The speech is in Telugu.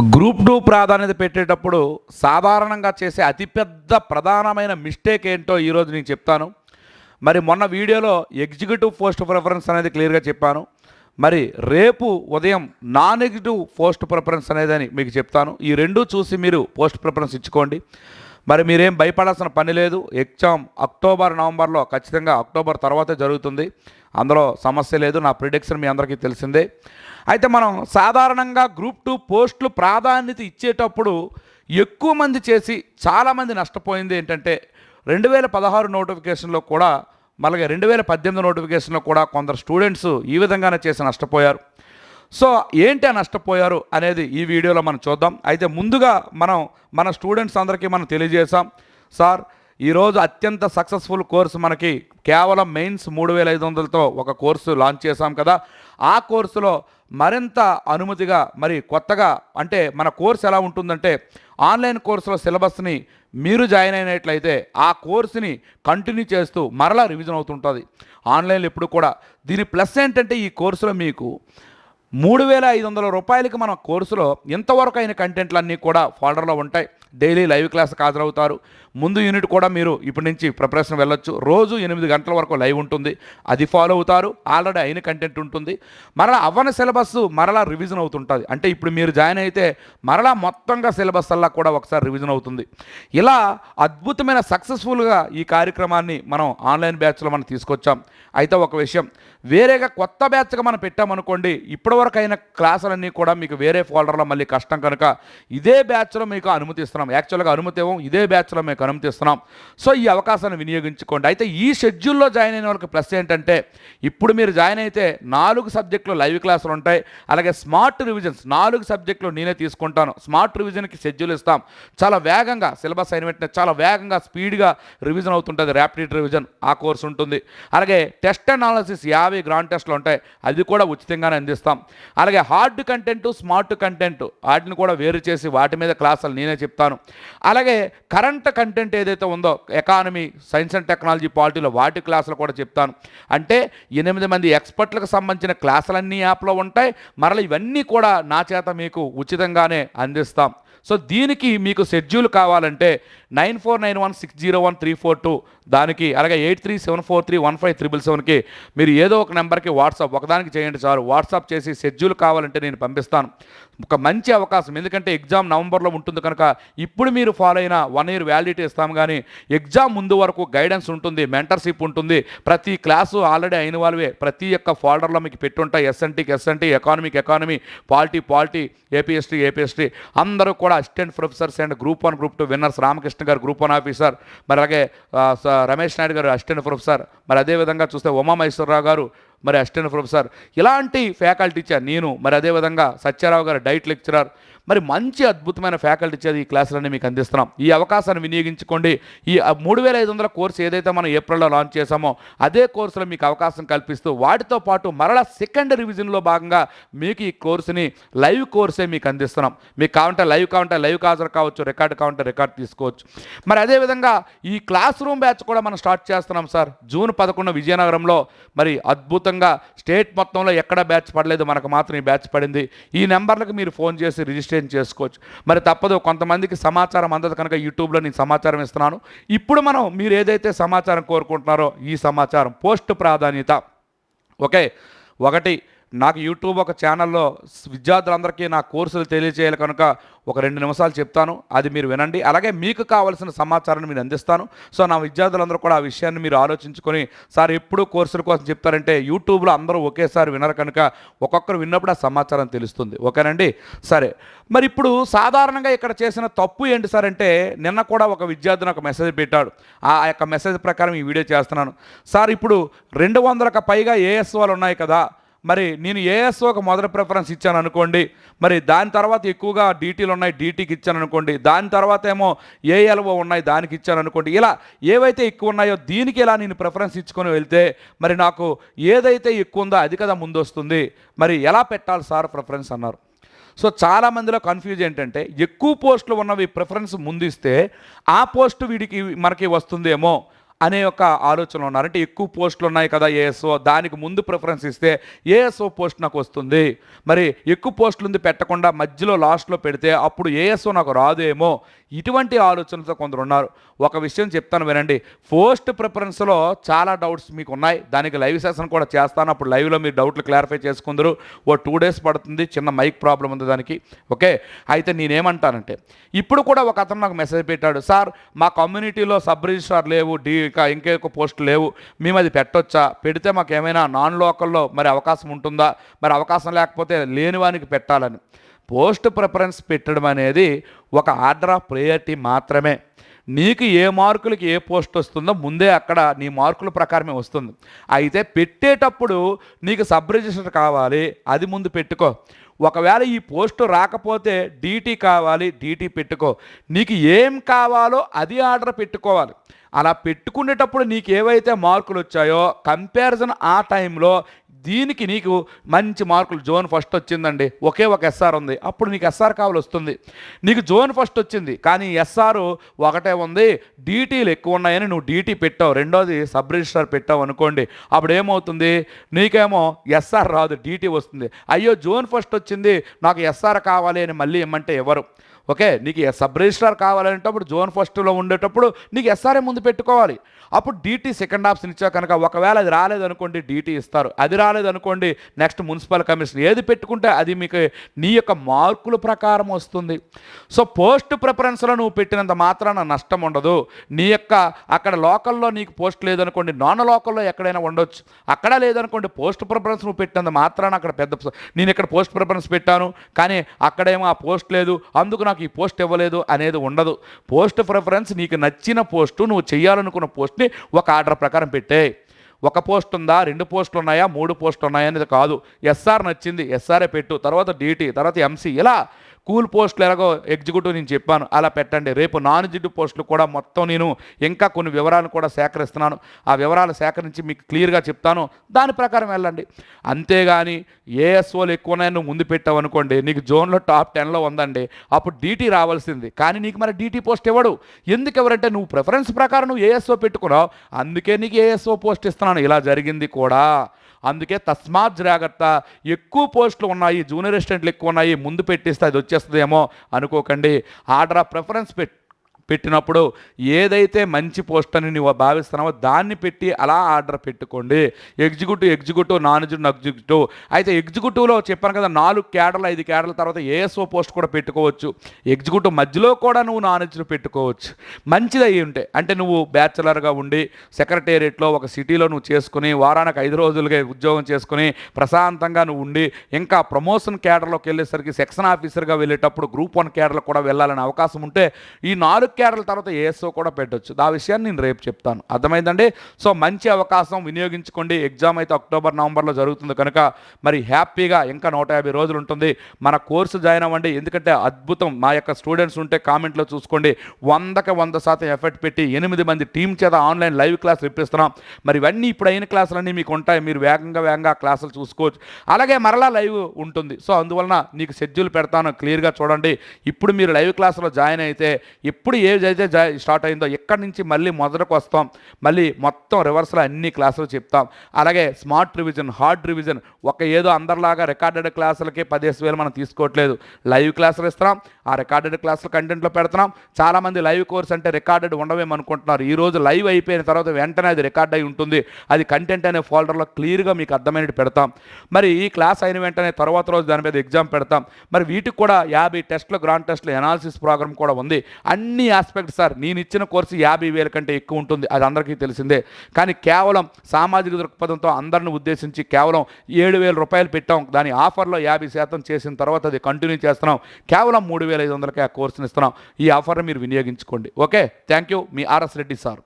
గ్రూప్ టూ ప్రాధాన్యత పెట్టేటప్పుడు సాధారణంగా చేసే అతిపెద్ద ప్రధానమైన మిస్టేక్ ఏంటో ఈరోజు నేను చెప్తాను. మరి మొన్న వీడియోలో ఎగ్జిక్యూటివ్ పోస్ట్ ప్రిఫరెన్స్ అనేది క్లియర్గా చెప్పాను. మరి రేపు ఉదయం నాన్ ఎగ్జిక్యూటివ్ పోస్ట్ ప్రిఫరెన్స్ అనేది అని మీకు చెప్తాను. ఈ రెండు చూసి మీరు పోస్ట్ ప్రిఫరెన్స్ ఇచ్చుకోండి. మరి మీరేం భయపడాల్సిన పని లేదు. ఎగ్జామ్ అక్టోబర్ నవంబర్లో ఖచ్చితంగా అక్టోబర్ తర్వాతే జరుగుతుంది. అందులో సమస్య లేదు. నా ప్రిడిక్షన్ మీ అందరికీ తెలిసిందే. అయితే మనం సాధారణంగా గ్రూప్ టూ పోస్టులు ప్రాధాన్యత ఇచ్చేటప్పుడు ఎక్కువ మంది చేసి చాలామంది నష్టపోయింది ఏంటంటే రెండు వేల పదహారు నోటిఫికేషన్లో కూడా మళ్ళీ రెండు వేల పద్దెనిమిది నోటిఫికేషన్లో కూడా కొందరు స్టూడెంట్స్ ఈ విధంగానే చేసి నష్టపోయారు. సో ఏంటి నష్టపోయారు అనేది ఈ వీడియోలో మనం చూద్దాం. అయితే ముందుగా మనం మన స్టూడెంట్స్ అందరికీ మనం తెలియజేసాం సార్ ఈరోజు అత్యంత సక్సెస్ఫుల్ కోర్సు మనకి కేవలం మెయిన్స్ మూడు వేల ఐదు వందలతో ఒక కోర్సు లాంచ్ చేశాం కదా. ఆ కోర్సులో మరింత అనుమతిగా మరి కొత్తగా అంటే మన కోర్సు ఎలా ఉంటుందంటే ఆన్లైన్ కోర్సులో సిలబస్ని మీరు జాయిన్ అయినట్లయితే ఆ కోర్సుని కంటిన్యూ చేస్తూ మరలా రివిజన్ అవుతుంటుంది. ఆన్లైన్లో ఎప్పుడు కూడా దీని ప్లస్ ఏంటంటే ఈ కోర్సులో మీకు మూడు వేల ఐదు వందల రూపాయలకి మన కోర్సులో ఇంతవరకు అయిన కంటెంట్లన్నీ కూడా ఫోల్డర్లో ఉంటాయి. డైలీ లైవ్ క్లాస్కి హాజరవుతారు. ముందు యూనిట్ కూడా మీరు ఇప్పటి నుంచి ప్రిపరేషన్ వెళ్ళొచ్చు. రోజు ఎనిమిది గంటల వరకు లైవ్ ఉంటుంది. అది ఫాలో అవుతారు. ఆల్రెడీ అయిన కంటెంట్ ఉంటుంది. మరలా అవ్వని సిలబస్ మరలా రివిజన్ అవుతుంటుంది. అంటే ఇప్పుడు మీరు జాయిన్ అయితే మరలా మొత్తంగా సిలబస్ అలా కూడా ఒకసారి రివిజన్ అవుతుంది. ఇలా అద్భుతమైన సక్సెస్ఫుల్గా ఈ కార్యక్రమాన్ని మనం ఆన్లైన్ బ్యాచ్లో మనం తీసుకొచ్చాం. అయితే ఒక విషయం వేరేగా కొత్త బ్యాచ్గా మనం పెట్టామనుకోండి ఇప్పటివరకు అయిన క్లాసులన్నీ కూడా మీకు వేరే ఫోల్డర్లో మళ్ళీ కష్టం కనుక ఇదే బ్యాచ్లో మీకు అనుమతిస్తున్నాం. యాక్చువల్గా అనుమతి ఇవ్వం ఇదే బ్యాచ్లో మీకు అనుమతిస్తున్నాం. సో ఈ అవకాశాన్ని వినియోగించుకోండి. అయితే ఈ షెడ్యూల్లో జాయిన్ అయిన వాళ్ళకి ప్లస్ ఏంటంటే ఇప్పుడు మీరు జాయిన్ అయితే నాలుగు సబ్జెక్టులు లైవ్ క్లాసులు ఉంటాయి. అలాగే స్మార్ట్ రివిజన్స్ నాలుగు సబ్జెక్టులు నేనే తీసుకుంటాను. స్మార్ట్ రివిజన్కి షెడ్యూల్ ఇస్తాం. చాలా వేగంగా సిలబస్ అయిన వెంటనే చాలా వేగంగా స్పీడ్గా రివిజన్ అవుతుంటుంది. ర్యాపిడ్ రివిజన్ ఆ కోర్సు ఉంటుంది. అలాగే టెస్ట్ అనాలసిస్ యాభై గ్రాండ్ టెస్ట్లు ఉంటాయి. అది కూడా ఉచితంగానే అందిస్తాం. అలాగే హార్డ్ కంటెంట్ స్మార్ట్ కంటెంట్ వాటిని కూడా వేరు చేసి వాటి మీద క్లాసులు నేనే చెప్తాను. అలాగే కరెంట్ కంటెంట్ ఏదైతే ఉందో ఎకానమీ సైన్స్ అండ్ టెక్నాలజీ పాలిటీలో వాటి క్లాసులు కూడా చెప్తాను. అంటే ఎనిమిది మంది ఎక్స్పర్ట్లకు సంబంధించిన క్లాసులన్నీ యాప్లో ఉంటాయి. మరల ఇవన్నీ కూడా నా చేత మీకు ఉచితంగానే అందిస్తాం. సో దీనికి మీకు షెడ్యూల్ కావాలంటే nine four nine one six zero one three four two దానికి అలాగే eight three seven four three one five triple సెవెన్కి మీరు ఏదో ఒక నెంబర్కి వాట్సాప్ ఒకదానికి చేయండి సార్ వాట్సాప్ చేసి షెడ్యూల్ కావాలంటే నేను పంపిస్తాను. ఒక మంచి అవకాశం. ఎందుకంటే ఎగ్జామ్ నవంబర్లో ఉంటుంది కనుక ఇప్పుడు మీరు ఫాలో అయిన వన్ ఇయర్ వ్యాలిడిటీ ఇస్తాం కానీ ఎగ్జామ్ ముందు వరకు గైడెన్స్ ఉంటుంది మెంటర్షిప్ ఉంటుంది. ప్రతి క్లాసు ఆల్రెడీ అయిన వాళ్ళవే. ప్రతి ఒక్క ఫోల్డర్లో మీకు పెట్టుంటాయి ఎస్ఎన్టీకి ఎస్ఎన్టీ ఎకానమీకి economy polity polity APST APST అందరూ కూడా assistant professors and group one group two winners. Ramakrishna గారు గ్రూప్ వన్ ఆఫీసర్. మరి అలాగే స- రమేష్ నాయుడు గారు అసిస్టెంట్ ప్రొఫెసర్. మరి అదేవిధంగా చూస్తే ఉమామహేశ్వరరావు గారు మరి అసిస్టెంట్ ప్రొఫెసర్ ఇలాంటి ఫ్యాకల్టీ ఇచ్చారు. నేను మరి అదేవిధంగా సత్యారావు గారు డైట్ లెక్చరర్ మరి మంచి అద్భుతమైన ఫ్యాకల్టీ ఇచ్చేది ఈ క్లాసులన్నీ మీకు అందిస్తున్నాం. ఈ అవకాశాన్ని వినియోగించుకోండి. ఈ మూడు వేల ఐదు వందల కోర్సు ఏదైతే మనం ఏప్రిల్లో లాంచ్ చేసామో అదే కోర్సులో మీకు అవకాశం కల్పిస్తూ వాటితో పాటు మరలా సెకండ్ రివిజన్లో భాగంగా మీకు ఈ కోర్సుని లైవ్ కోర్సే మీకు అందిస్తున్నాం. మీకు కావాలంటే లైవ్ కావాలంటే లైవ్ హాజరు కావచ్చు రికార్డ్ కావాలంటే రికార్డ్ తీసుకోవచ్చు. మరి అదేవిధంగా ఈ క్లాస్ రూమ్ బ్యాచ్ కూడా మనం స్టార్ట్ చేస్తున్నాం సార్. జూన్ పదకొండు విజయనగరంలో మరి అద్భుతంగా స్టేట్ మొత్తంలో ఎక్కడ బ్యాచ్ పడలేదు మనకు మాత్రం ఈ బ్యాచ్ పడింది. ఈ నెంబర్లకు మీరు ఫోన్ చేసి రిజిస్టర్ ఎక్స్చేంజ్ చేసుకోవచ్చు. మరి తప్పదు కొంతమందికి సమాచారం అందదు కనుక యూట్యూబ్లో నేను సమాచారం ఇస్తున్నాను. ఇప్పుడు మనం మీరు ఏదైతే సమాచారం కోరుకుంటున్నారో ఈ సమాచారం పోస్ట్ ప్రాధాన్యత. ఓకే? ఒకటి నాకు యూట్యూబ్ ఒక ఛానల్లో విద్యార్థులందరికీ నా కోర్సులు తెలియజేయాలి కనుక ఒక రెండు నిమిషాలు చెప్తాను. అది మీరు వినండి. అలాగే మీకు కావాల్సిన సమాచారాన్ని మీరు అందిస్తాను. సో నా విద్యార్థులందరూ కూడా ఆ విషయాన్ని మీరు ఆలోచించుకొని సార్ ఎప్పుడు కోర్సుల కోసం చెప్తారంటే యూట్యూబ్లో అందరూ ఒకేసారి వినరు కనుక ఒక్కొక్కరు విన్నప్పుడు ఆ సమాచారం తెలుస్తుంది. ఓకేనండి? సరే. మరి ఇప్పుడు సాధారణంగా ఇక్కడ చేసిన తప్పు ఏంటి సార్ అంటే నిన్న కూడా ఒక విద్యార్థిని ఒక మెసేజ్ పెట్టాడు. ఆ యొక్క మెసేజ్ ప్రకారం ఈ వీడియో చేస్తున్నాను. సార్ ఇప్పుడు రెండు వందలకు పైగా ఏఎస్ఓలు ఉన్నాయి కదా మరి నేను ఏఎస్ఓకి మొదటి ప్రిఫరెన్స్ ఇచ్చాను అనుకోండి మరి దాని తర్వాత ఎక్కువగా డీటీలు ఉన్నాయి డీటీకి ఇచ్చాను అనుకోండి దాని తర్వాత ఏమో ఏఎల్ఓ ఉన్నాయి దానికి ఇచ్చాను అనుకోండి ఇలా ఏవైతే ఎక్కువ ఉన్నాయో దీనికి ఇలా నేను ప్రిఫరెన్స్ ఇచ్చుకొని వెళ్తే మరి నాకు ఏదైతే ఎక్కువ ఉందో అది కదా ముందు వస్తుంది మరి ఎలా పెట్టాలి సార్ ప్రిఫరెన్స్ అన్నారు. సో చాలా మందిలో కన్ఫ్యూజ్ ఏంటంటే ఎక్కువ పోస్టులు ఉన్నవి ప్రిఫరెన్స్ ముందిస్తే ఆ పోస్ట్ వీడికి మనకి వస్తుందేమో అనే ఒక ఆలోచనలు ఉన్నారు. అంటే ఎక్కువ పోస్టులు ఉన్నాయి కదా ఏఎస్ఓ దానికి ముందు ప్రిఫరెన్స్ ఇస్తే ఏఎస్ఓ పోస్ట్ నాకు వస్తుంది. మరి ఎక్కువ పోస్టులు ఉంది పెట్టకుండా మధ్యలో లాస్ట్లో పెడితే అప్పుడు ఏఎస్ఓ నాకు రాదేమో ఇటువంటి ఆలోచనలతో కొందరు ఉన్నారు. ఒక విషయం చెప్తాను వినండి. పోస్ట్ ప్రిఫరెన్స్లో చాలా డౌట్స్ మీకు ఉన్నాయి దానికి లైవ్ సెషన్ కూడా చేస్తాను. అప్పుడు లైవ్లో మీరు డౌట్లు క్లారిఫై చేసుకుందరు. ఓ టూ డేస్ పడుతుంది. చిన్న మైక్ ప్రాబ్లం ఉంది దానికి. ఓకే? అయితే నేనేమంటానంటే ఇప్పుడు కూడా ఒక అతను నాకు మెసేజ్ పెట్టాడు. సార్ మా కమ్యూనిటీలో సబ్ రిజిస్ట్రార్ లేవు. డీ ఇంకా ఇంకొక పోస్టు లేవు. మేము అది పెట్టొచ్చా? పెడితే మాకు ఏమైనా నాన్ లోకల్లో మరి అవకాశం ఉంటుందా? మరి అవకాశం లేకపోతే లేని వానికి పెట్టాలని. పోస్ట్ ప్రిఫరెన్స్ పెట్టడం అనేది ఒక ఆర్డర్ ఆఫ్ ప్రయారిటీ మాత్రమే. నీకు ఏ మార్కులకి ఏ పోస్ట్ వస్తుందో ముందే అక్కడ నీ మార్కుల ప్రకారమే వస్తుంది. అయితే పెట్టేటప్పుడు నీకు సబ్ రిజిస్టర్ కావాలి అది ముందు పెట్టుకో. ఒకవేళ ఈ పోస్టు రాకపోతే డీటీ కావాలి డీటీ పెట్టుకో. నీకు ఏం కావాలో అది ఆర్డర్ పెట్టుకోవాలి. అలా పెట్టుకునేటప్పుడు నీకు ఏవైతే మార్కులు వచ్చాయో కంపారిజన్ ఆ టైంలో దీనికి నీకు మంచి మార్కులు. జోన్ ఫస్ట్ వచ్చిందండి. ఒకే ఒక ఎస్ఆర్ ఉంది. అప్పుడు నీకు ఎస్ఆర్ కావాలి వస్తుంది. నీకు జోన్ ఫస్ట్ వచ్చింది. కానీ ఎస్ఆర్ ఒకటే ఉంది. డీటీలు ఎక్కువ ఉన్నాయని నువ్వు డీటీ పెట్టావు. రెండోది సబ్ రిజిస్టర్ పెట్టావు అనుకోండి. అప్పుడు ఏమవుతుంది? నీకేమో ఎస్ఆర్ రాదు. డీటీ వస్తుంది. అయ్యో జోన్ ఫస్ట్ వచ్చింది. నాకు ఎస్ఆర్ కావాలి అని మళ్ళీ ఇమ్మంటే ఎవరు? ఓకే నీకు సబ్ రిజిస్ట్రార్ కావాలనేటప్పుడు జోన్ ఫస్ట్లో ఉండేటప్పుడు నీకు ఎస్ఆర్ఏ ముందు పెట్టుకోవాలి. అప్పుడు డీటీ సెకండ్ ఆప్షన్ ఇచ్చా కనుక ఒకవేళ అది రాలేదనుకోండి డీటీ ఇస్తారు. అది రాలేదనుకోండి నెక్స్ట్ మున్సిపల్ కమిషన్ ఏది పెట్టుకుంటే అది మీకు నీ యొక్క మార్కుల ప్రకారం వస్తుంది. సో పోస్ట్ ప్రిఫరెన్స్లో నువ్వు పెట్టినంత మాత్రాన నష్టం ఉండదు. నీ యొక్క అక్కడ లోకల్లో నీకు పోస్ట్ లేదనుకోండి నాన్ లోకల్లో ఎక్కడైనా ఉండొచ్చు. అక్కడ లేదనుకోండి పోస్ట్ ప్రిఫరెన్స్ నువ్వు పెట్టినంత మాత్రాన అక్కడ పెద్ద నేను ఇక్కడ పోస్ట్ ప్రిఫరెన్స్ పెట్టాను కానీ అక్కడేమో ఆ పోస్ట్ లేదు అందుకు నాకు ఈ పోస్ట్ ఇవ్వలేదు అనేది ఉండదు. పోస్ట్ ప్రిఫరెన్స్ నీకు నచ్చిన పోస్టు నువ్వు చేయాలనుకున్న పోస్ట్ పోస్ట్ని ఒక ఆర్డర్ ప్రకారం పెట్టే. ఒక పోస్ట్ ఉందా? రెండు పోస్టులు ఉన్నాయా? మూడు పోస్టులు ఉన్నాయా? అనేది కాదు. ఎస్ఆర్ నచ్చింది. ఎస్ఆర్ఏ పెట్టు. తర్వాత డీటీ తర్వాత ఎంసీ. ఇలా కూల్ పోస్టులు ఎలాగో ఎగ్జిక్యూటివ్ నేను చెప్పాను అలా పెట్టండి. రేపు నాన్ ఎగ్జిక్యూటివ్ పోస్టులు కూడా మొత్తం నేను ఇంకా కొన్ని వివరాలు కూడా సేకరిస్తున్నాను. ఆ వివరాలు సేకరించి మీకు క్లియర్గా చెప్తాను. దాని ప్రకారం వెళ్ళండి. అంతేగాని ఏఎస్ఓలు ఎక్కువ ఉన్నాయని ముందు పెట్టావు అనుకోండి నీకు జోన్లో టాప్ టెన్లో ఉందండి అప్పుడు డీటీ రావాల్సింది. కానీ నీకు మరి డీటీ పోస్ట్ ఇవ్వడు ఎందుకు ఎవరంటే నువ్వు ప్రిఫరెన్స్ ప్రకారం నువ్వు ఏఎస్ఓ పెట్టుకున్నావు అందుకే నీకు ఏఎస్ఓ పోస్ట్ ఇస్తున్నాను. ఇలా జరిగింది కూడా. అందుకే తస్మాత్ జాగ్రత్త ఎక్కువ పోస్టులు ఉన్నాయి జూనియర్ అసిస్టెంట్లు ఎక్కువ ఉన్నాయి ముందు పెట్టిస్తే అది వచ్చేస్తుందేమో అనుకోకండి. ఆర్డర్ ఆఫ్ ప్రిఫరెన్స్ పెట్ పెట్టినప్పుడు ఏదైతే మంచి పోస్ట్ అని నువ్వు భావిస్తున్నావో దాన్ని పెట్టి అలా ఆర్డర్ పెట్టుకోండి. ఎగ్జిక్యూటివ్ ఎగ్జిక్యూటివ్ నాన్ ఎగ్జిక్యూటివ్ అయితే ఎగ్జిక్యూటివ్లో చెప్పాను కదా నాలుగు క్యాడర్లు ఐదు క్యాడర్ల తర్వాత ఏఎస్ఓ పోస్ట్ కూడా పెట్టుకోవచ్చు. ఎగ్జిక్యూటివ్ మధ్యలో కూడా నువ్వు నాన్ పెట్టుకోవచ్చు. మంచిది అయ్యి ఉంటే అంటే నువ్వు బ్యాచులర్గా ఉండి సెక్రటేరియట్లో ఒక సిటీలో నువ్వు చేసుకుని వారానికి ఐదు రోజులుగా ఉద్యోగం చేసుకుని ప్రశాంతంగా నువ్వు ఉండి ఇంకా ప్రమోషన్ క్యాడర్లోకి వెళ్ళేసరికి సెక్షన్ ఆఫీసర్గా వెళ్ళేటప్పుడు గ్రూప్ వన్ క్యాడర్లో కూడా వెళ్ళాలనే అవకాశం ఉంటే ఈ నాలుగు వాక్యాల తర్వాత ఏసో కూడా పెట్టొచ్చు. ఆ విషయాన్ని నేను రేపు చెప్తాను. అర్థమైందండి? సో మంచి అవకాశం వినియోగించుకోండి. ఎగ్జామ్ అయితే అక్టోబర్ నవంబర్లో జరుగుతుంది కనుక మరి హ్యాపీగా ఇంకా నూట యాభై రోజులు ఉంటుంది. మన కోర్సు జాయిన్ అవ్వండి. ఎందుకంటే అద్భుతం. మా యొక్క స్టూడెంట్స్ ఉంటే కామెంట్లో చూసుకోండి. వందకి వంద శాతం ఎఫర్ట్ పెట్టి ఎనిమిది మంది టీం చేత ఆన్లైన్ లైవ్ క్లాస్ ఇప్పిస్తున్నాం. మరి ఇవన్నీ ఇప్పుడు అయిన క్లాసులన్నీ మీకు ఉంటాయి. మీరు వేగంగా వేగంగా క్లాసులు చూసుకోవచ్చు. అలాగే మరలా లైవ్ ఉంటుంది. సో అందువలన నీకు షెడ్యూల్ పెడతాను. క్లియర్గా చూడండి. ఇప్పుడు మీరు లైవ్ క్లాసులో జాయిన్ అయితే ఎప్పుడు అయితే స్టార్ట్ అయిందో ఎక్కడి నుంచి మళ్ళీ మొదటకు వస్తాం మళ్ళీ మొత్తం రివర్స్లో అన్ని క్లాసులు చెప్తాం. అలాగే స్మార్ట్ రివిజన్ హార్డ్ రివిజన్ ఒక ఏదో అందరిలాగా రికార్డెడ్ క్లాసులకి పదిహేను వేలు మనం తీసుకోవట్లేదు. లైవ్ క్లాసులు ఇస్తున్నాం ఆ రికార్డెడ్ క్లాసులు కంటెంట్లో పెడుతున్నాం. చాలామంది లైవ్ కోర్స్ అంటే రికార్డెడ్ ఉండవేమనుకుంటున్నారు ఈ రోజు లైవ్ అయిపోయిన తర్వాత వెంటనే అది రికార్డ్ అయి ఉంటుంది. అది కంటెంట్ అనే ఫోల్డర్లో క్లియర్గా మీకు అర్థమైనట్టు పెడతాం. మరి ఈ క్లాస్ అయిన వెంటనే తర్వాత రోజు దాని మీద ఎగ్జామ్ పెడతాం. మరి వీటికి కూడా యాభై టెస్ట్లు గ్రాండ్ టెస్ట్లు ఎనాలిసిస్ ప్రోగ్రామ్ కూడా ఉంది. అన్ని ఆస్పెక్ట్ సార్ నేను ఇచ్చిన కోర్సు యాభై వేల కంటే ఎక్కువ ఉంటుంది అది అందరికీ తెలిసిందే. కానీ కేవలం సామాజిక దృక్పథంతో అందరిని ఉద్దేశించి కేవలం ఏడు వేల రూపాయలు పెట్టాం. దాని ఆఫర్లో యాభై శాతం చేసిన తర్వాత అది కంటిన్యూ చేస్తున్నాం. కేవలం మూడు వేల ఐదు వందలకే ఆ కోర్సుని ఇస్తున్నాం. ఈ ఆఫర్ని మీరు వినియోగించుకోండి. Okay? Thank you. Me RS Reddy sir.